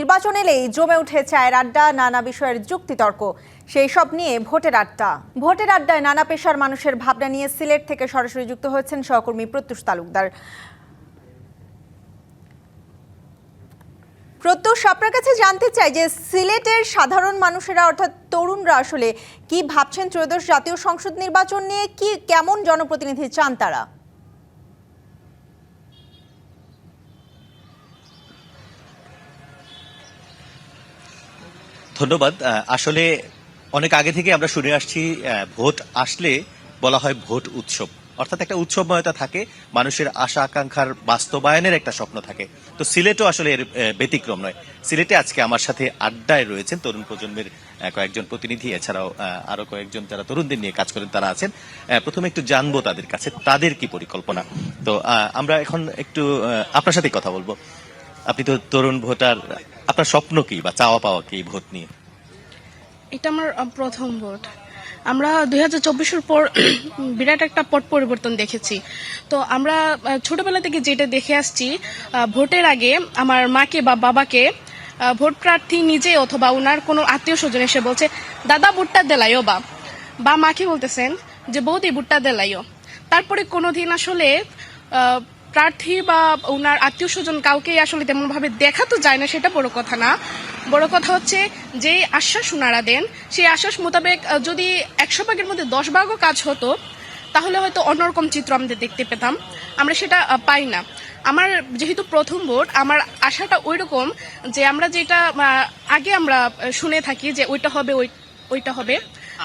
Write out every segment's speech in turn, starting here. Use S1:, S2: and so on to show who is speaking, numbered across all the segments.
S1: নির্বাচন এলেই জমে উঠে চায়ের আড্ডা, নানা বিষয়ের যুক্তিতর্ক। সেই সব নিয়ে ভোটের আড্ডা। ভোটের আড্ডায় নানা পেশার মানুষের ভাবনা নিয়ে সিলেট থেকে সরাসরি যুক্ত হয়েছেন সহকর্মী প্রত্যুষ তালুকদার। প্রত্যুষ, আপনার কাছে জানতে চাই যে সিলেটের সাধারণ মানুষেরা, অর্থাৎ তরুণরা আসলে কি ভাবছেন? ত্রয়োদশ জাতীয় সংসদ নির্বাচন নিয়ে কি, কেমন জনপ্রতিনিধি চান তারা?
S2: ধন্যবাদ। আসলে অনেক আগে থেকে আমরা শুনে আসছি ভোট আসলে বলা হয় ভোট উৎসব। অর্থাৎ একটা উৎসবময়তা থাকে, মানুষের আশা আকাঙ্ক্ষার বাস্তবায়নের একটা স্বপ্ন থাকে। তো সিলেটও আসলে এর ব্যতিক্রম নয়। সিলেটে আজকে আমার সাথে আড্ডায় রয়েছেন তরুণ প্রজন্মের কয়েকজন প্রতিনিধি, এছাড়াও আরও কয়েকজন যারা তরুণদের নিয়ে কাজ করেন তারা আছেন। প্রথমে একটু জানব তাদের কাছে, তাদের কি পরিকল্পনা? তো আমরা এখন একটু আপনার সাথে কথা বলব। আপনি তো তরুণ ভোটার, আপনার স্বপ্ন কি বা চাওয়া পাওয়া কি ভোট নিয়ে?
S3: এটা আমার প্রথম ভোট। আমরা দুই হাজার চব্বিশের পর বিরাট একটা পট পরিবর্তন দেখেছি। তো আমরা ছোটবেলা থেকে যেটা দেখে আসছি ভোটের আগে আমার মাকে বা বাবাকে ভোট প্রার্থী নিজে অথবা ওনার কোনো আত্মীয় স্বজন এসে বলছে, দাদা, ভোটটা দেলাইও বা। বা মাকে বলতেছেন যে, বৌদি, ভোটটা দেলাইও। তারপরে কোনোদিন আসলে প্রার্থী বা ওনার আত্মীয় স্বজন কাউকেই আসলে তেমন ভাবে দেখা তো যায় না, সেটা বড় কথা না। বড় কথা হচ্ছে, যে আশ্বাস ওনারা দেন, সেই আশ্বাস মোতাবেক যদি একশো ভাগের মধ্যে দশ ভাগও কাজ হতো, তাহলে হয়তো অন্যরকম চিত্র আমাদের দেখতে পেতাম। আমরা সেটা পাই না। আমার যেহেতু প্রথম ভোট, আমার আশাটা ওই রকম যে আমরা যেটা আগে আমরা শুনে থাকি যে ওইটা হবে, ওই, ওইটা হবে।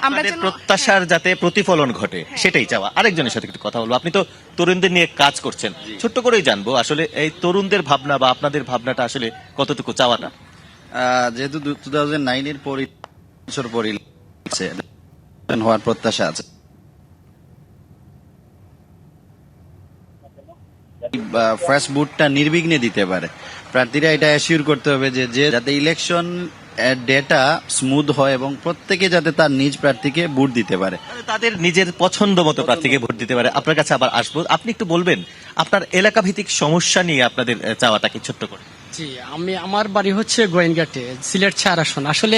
S2: আপনাদের প্রত্যাশার যাতে প্রতিফলন ঘটে সেটাই চাওয়া। আরেকজনের সাথে একটু কথা বলব। আপনি তো তরুণদের নিয়ে কাজ করছেন। ছোট্ট করেই জানব আসলে এই তরুণদের ভাবনা বা আপনাদের ভাবনাটা আসলে কতটুকু চাওয়াটা
S4: যেহেতু টু থাউজেন্ড নাইনের পরই বছর পরই হওয়ার প্রত্যাশা আছে। ফার্স্ট বুটটা নির্বিঘ্নে দিতে পারে। প্রার্থীরা এটা অ্যাসিওর করতে হবে যে যে যাতে ইলেকশন ডেটা স্মুথ হয় এবং প্রত্যেকে যাতে তার নিজ প্রার্থীকে ভোট দিতে পারে।
S2: তাদের নিজের পছন্দ মতো প্রার্থীকে ভোট দিতে পারে। আপনার কাছে আবার আসব। আপনি একটু বলবেন আপনার এলাকা ভিত্তিক সমস্যা নিয়ে আপনাদের চাওয়াটাকে চাওয়াটা কি ছোট্ট করে।
S5: জি আমি আমার বাড়ি হচ্ছে গোয়েনঘাটে সিলেট চার আসন। আসলে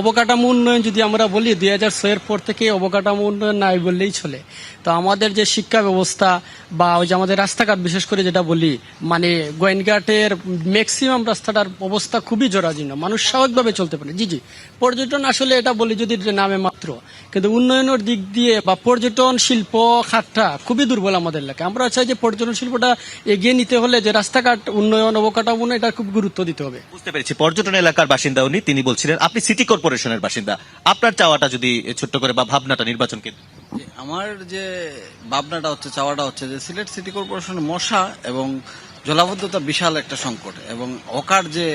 S5: অবকাঠামো উন্নয়ন যদি আমরা বলি দুই হাজার ছয়ের পর থেকে অবকাঠামো উন্নয়ন নাই বললেই চলে। তো আমাদের যে শিক্ষা ব্যবস্থা বা ওই যে আমাদের রাস্তাঘাট বিশেষ করে যেটা বলি মানে গোয়েনঘাটের ম্যাক্সিমাম রাস্তাটার অবস্থা খুবই জরাজীর্ণ মানুষ স্বাভাবিকভাবে চলতে পারে। জি জি পর্যটন আসলে এটা বলি যদি নামে মাত্র কিন্তু উন্নয়নের দিক দিয়ে বা পর্যটন শিল্প খাতটা খুবই দুর্বল আমাদের এলাকায়। আমরা চাই যে পর্যটন শিল্পটা এগিয়ে নিতে হলে যে রাস্তাঘাট উন্নয়ন অবকাঠামো উন্নয়ন, এটা খুব গুরুত্ব দিতে হবে।
S2: বুঝতে পেরেছি। পর্যটন এলাকার বাসিন্দা উনি তিনি বলছিলেন আপনি সিটি কর্পোরেশনের বাসিন্দা। আপনার চাওয়াটা যদি ছোট্ট করে বা ভাবনাটা নির্বাচন কেন্দ্র
S4: আমার যে ভাবনাটা হচ্ছে চাওয়াটা হচ্ছে যে সিলেট সিটি কর্পোরেশনের মশা এবং জলাবদ্ধতা বিশাল একটা সংকট এবং অকার যে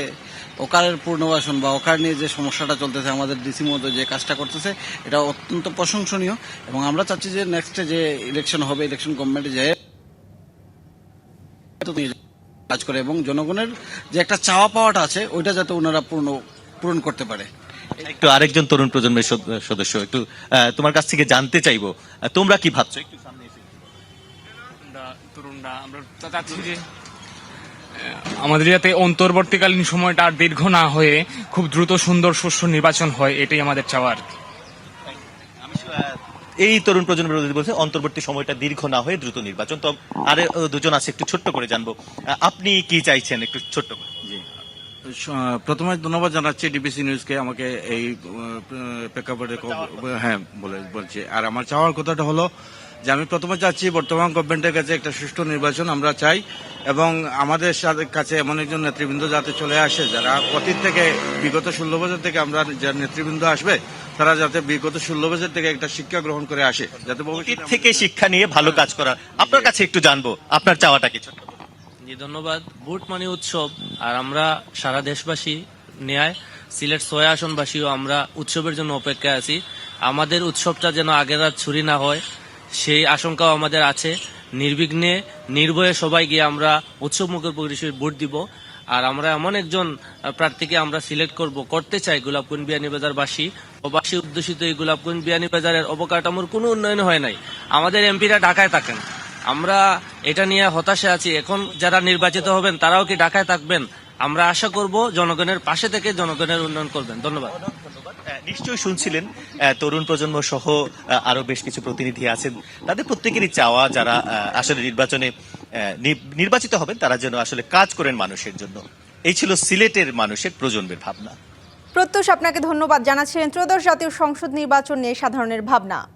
S4: অকারের পূর্ণবাসন বা অকার নিয়ে যে সমস্যাটা চলতেছে আমাদের ডিসি মতো যে কাজটা করতেছে এটা অত্যন্ত প্রশংসনীয় এবং আমরা চাচ্ছি যে নেক্সটে যে ইলেকশন হবে ইলেকশন গভর্নমেন্টে যে কাজ করে এবং জনগণের যে একটা চাওয়া পাওয়াটা আছে ওইটা যাতে ওনারা পূর্ণ পূরণ করতে পারে।
S2: একটু আরেকজন তরুণ প্রজন্মের সদস্য একটু তোমার কাছ থেকে জানতে চাইব তোমরা কি ভাবছ? একটু সামনে এসে।
S6: তরুণরা আমরা চাচ্ছি যে আমাদের যাতে অন্তর্বর্তীকালীন সময়টা আর দীর্ঘ না হয়ে খুব দ্রুত সুন্দর শস্য নির্বাচন হয় এটাই আমাদের চাওয়া
S2: আর আহ, এই তরুণ প্রজন্মের বলছে অন্তর্বর্তী সময়টা দীর্ঘ না হয়ে দ্রুত নির্বাচন। তো আর দুজন আছে একটু ছোট্ট করে জানব। আপনি কি চাইছেন একটু ছোট্ট করে?
S7: জি। প্রথমে ধন্যবাদ জানাচ্ছি ডিবিসি নিউজকে আমাকে এই প্রেক্ষাপটে হ্যাঁ বলে বলছি। আর আমার চাওয়ার কথাটা হলো যে আমি প্রথমে চাচ্ছি বর্তমান গভর্নমেন্টের কাছে একটা সুষ্ঠু নির্বাচন আমরা চাই এবং আমাদের কাছে এমন একজন নেতৃবৃন্দ যাতে চলে আসে যারা অতীত থেকে বিগত ষোলো বছর থেকে আমরা যারা নেতৃবৃন্দ আসবে তারা যাতে বিগত ষোলো বছর থেকে একটা শিক্ষা গ্রহণ করে আসে যাতে
S2: অতীত থেকে শিক্ষা নিয়ে ভালো কাজ করা। আপনার কাছে একটু জানব আপনার চাওয়াটা কিছু
S8: জি ধন্যবাদ। ভোট মানে উৎসব আর আমরা সারা দেশবাসী ন্যায় সিলেট ছয় আসনবাসীও আমরা উৎসবের জন্য অপেক্ষায় আছি। আমাদের উৎসবটা যেন আগের রাত ছুরি না হয় সেই আশঙ্কাও আমাদের আছে। নির্বিঘ্নে, নির্ভয়ে সবাই গিয়ে আমরা উৎসব মুখের পরিবেশে ভোট দিব। আর আমরা এমন একজন প্রার্থীকে আমরা সিলেক্ট করব, করতে চাই গোলাপকুঞ্জ বিয়ানীবাজারবাসী প্রবাসী উদ্দেশিত এই গোলাপকুঞ্জ বিয়ানীবাজারের অবকাঠামোর কোনো উন্নয়ন হয় নাই। আমাদের এমপিরা ঢাকায় থাকেন। আমরা এটা নিয়ে হতাশে আছি। এখন যারা নির্বাচিত হবেন, তারাও কি ঢাকায় থাকবেন? আমরা আশা করব জনগণের পাশে থেকে জনগণের উন্নয়ন করবেন। ধন্যবাদ।
S2: নিশ্চয়ই শুনছিলেন আহ, তরুণ প্রজন্ম সহ আরও বেশ কিছু প্রতিনিধি আছেন। তাদের প্রত্যেকেরই চাওয়া যারা আসলে নির্বাচনে নি- নির্বাচিত হবেন তারা যেন আসলে কাজ করেন মানুষের জন্য। এই ছিল সিলেটের মানুষের প্রজন্মের ভাবনা।
S1: প্রত্যুষ আপনাকে ধন্যবাদ জানাচ্ছিলেন ত্রয়োদশ জাতীয় সংসদ নির্বাচন নিয়ে সাধারণের ভাবনা।